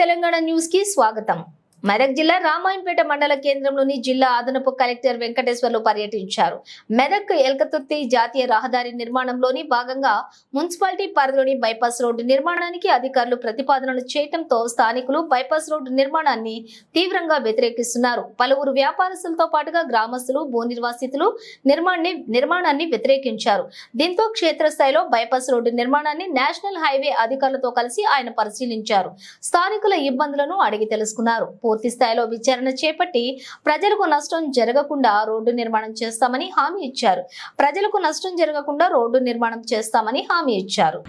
Telangana news కి స్వాగతం మెదక్ జిల్లా రామాయంపేట మండల కేంద్రంలోని జిల్లా అదనపు కలెక్టర్ వెంకటేశ్వర్లు పర్యటించారు. మెదక్ ఎల్కతుర్తి జాతీయ రహదారి నిర్మాణంలోని భాగంగా మున్సిపాలిటీ పరిధిలోని బైపాస్ రోడ్డు నిర్మాణానికి అధికారులు ప్రతిపాదనలు చేయడంతో స్థానికులు బైపాస్ రోడ్డు నిర్మాణాన్ని తీవ్రంగా వ్యతిరేకిస్తున్నారు. పలువురు వ్యాపారస్తులతో పాటుగా గ్రామస్తులు భూ నిర్వాసితులు నిర్మాణాన్ని నిర్మాణాన్ని వ్యతిరేకించారు. దీంతో క్షేత్రస్థాయిలో బైపాస్ రోడ్డు నిర్మాణాన్ని నేషనల్ హైవే అధికారులతో కలిసి ఆయన పరిశీలించారు. స్థానికుల ఇబ్బందులను అడిగి తెలుసుకున్నారు. పూర్తి స్థాయిలో విచారణ చేపట్టి ప్రజలకు నష్టం జరగకుండా రోడ్డు నిర్మాణం చేస్తామని హామీ ఇచ్చారు. ప్రజలకు నష్టం జరగకుండా రోడ్డు నిర్మాణం చేస్తామని హామీ ఇచ్చారు.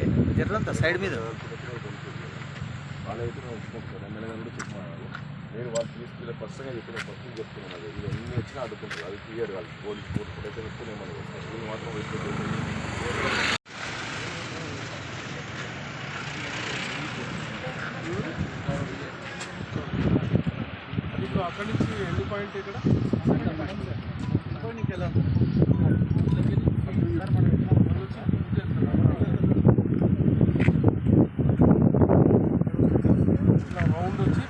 నేను వాళ్ళు చెప్పిన చెప్తున్నాను అది. ఇది ఎన్ని వచ్చినా అడ్డుకుంటారు. అది క్లియర్ కాదు. పోలీస్ కోర్టు కూడా ఇది మాత్రం అక్కడి నుంచి ఎండ్ పాయింట్ ఇక్కడ? ఇట్లా రౌండ్ వచ్చి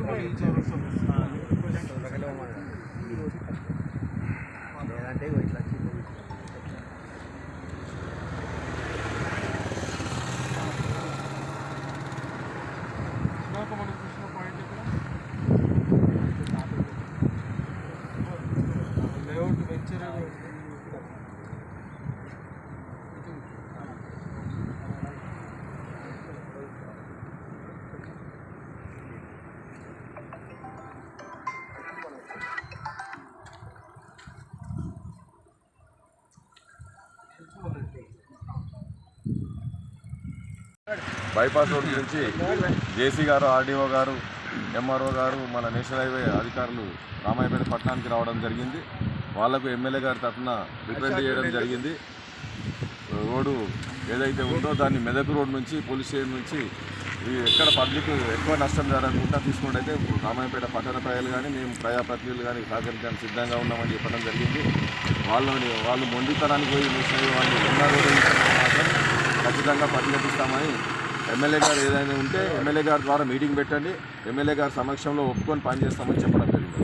లేదంటే Thank you. బైపాస్ రోడ్ గురించి జేసీ గారు ఆర్డీఓ గారు ఎంఆర్ఓ గారు మన నేషనల్ హైవే అధికారులు రామాయపేట పట్టణానికి రావడం జరిగింది. వాళ్ళకు ఎమ్మెల్యే గారి తరఫున రిప్రజెంట్ చేయడం జరిగింది. రోడ్డు ఏదైతే ఉందో దాన్ని మెదక్ రోడ్ నుంచి పోలీస్ స్టేషన్ నుంచి ఎక్కడ పబ్లిక్ ఎక్కువ నష్టం జరగకుండా తీసుకుంటే రామాయపేట పట్టణ ప్రజలు కానీ మేము ప్రజాప్రతినిధులు కానీ సహకరించడానికి సిద్ధంగా ఉన్నామని చెప్పడం జరిగింది. వాళ్ళని వాళ్ళు మొండితనానికి పోయి వాళ్ళు ఎన్నో మాత్రం ఖచ్చితంగా పరిగెత్తిస్తామని ఎమ్మెల్యే గారు ఏదైనా ఉంటే ఎమ్మెల్యే గారి ద్వారా మీటింగ్ పెట్టండి. ఎమ్మెల్యే గారి సమక్షంలో ఒప్పుకొని పనిచేస్తామని చెప్పడం జరిగింది.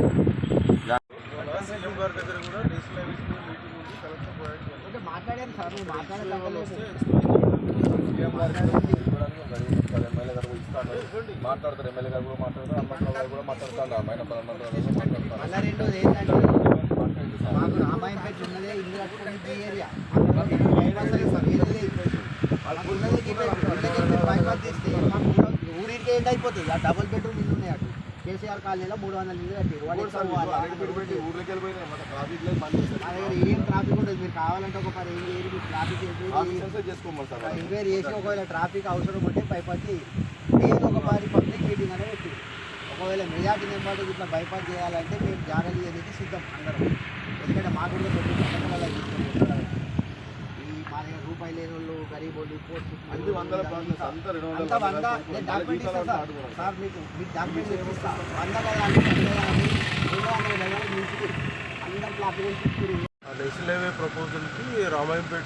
మాట్లాడతారు ఎమ్మెల్యే గారు కూడా మాట్లాడతారు హనుమంతరావు గారు కూడా మాట్లాడతారు కూడా మాట్లాడతారు ఉన్నదే మాకు ఊరికి ఏంటి అయిపోతుంది. ఆ డబుల్ బెడ్రూమ్ ఇల్లు ఉన్నాయి అటు. కేసీఆర్ కాలనీలో మూడు వందల ఇల్లు కట్టారు వాడు దగ్గర ఏం ట్రాఫిక్ ఉండదు. మీరు కావాలంటే ఒక పది ఏం లేదు. మీరు ట్రాఫిక్. ఎంక్వైరీ చేసి ఒకవేళ ట్రాఫిక్ అవసరం ఉంటే బైపాస్ నేను ఒక పది పబ్లిక్ మీటింగ్ అనేది పెట్టి. ఒకవేళ మెజార్టీ నెంబర్ ఇట్లా బైపాస్ చేయాలంటే మేము జాగ్రత్త అనేది సిద్ధం అందరం. ఎందుకంటే మా కూడా పెట్టి పక్కన వాళ్ళకి రూపాయలు లేని వాళ్ళు గరీబ్ వాళ్ళు అన్ని వందల అంతా వంద నేను డాక్యుమెంట్ ఇస్తాను సార్. సార్ మీకు మీకు డాక్యుమెంట్ ఇస్తాను వంద అందరికి అప్లికేషన్ ప్రపోజల్కి రామాయంపేట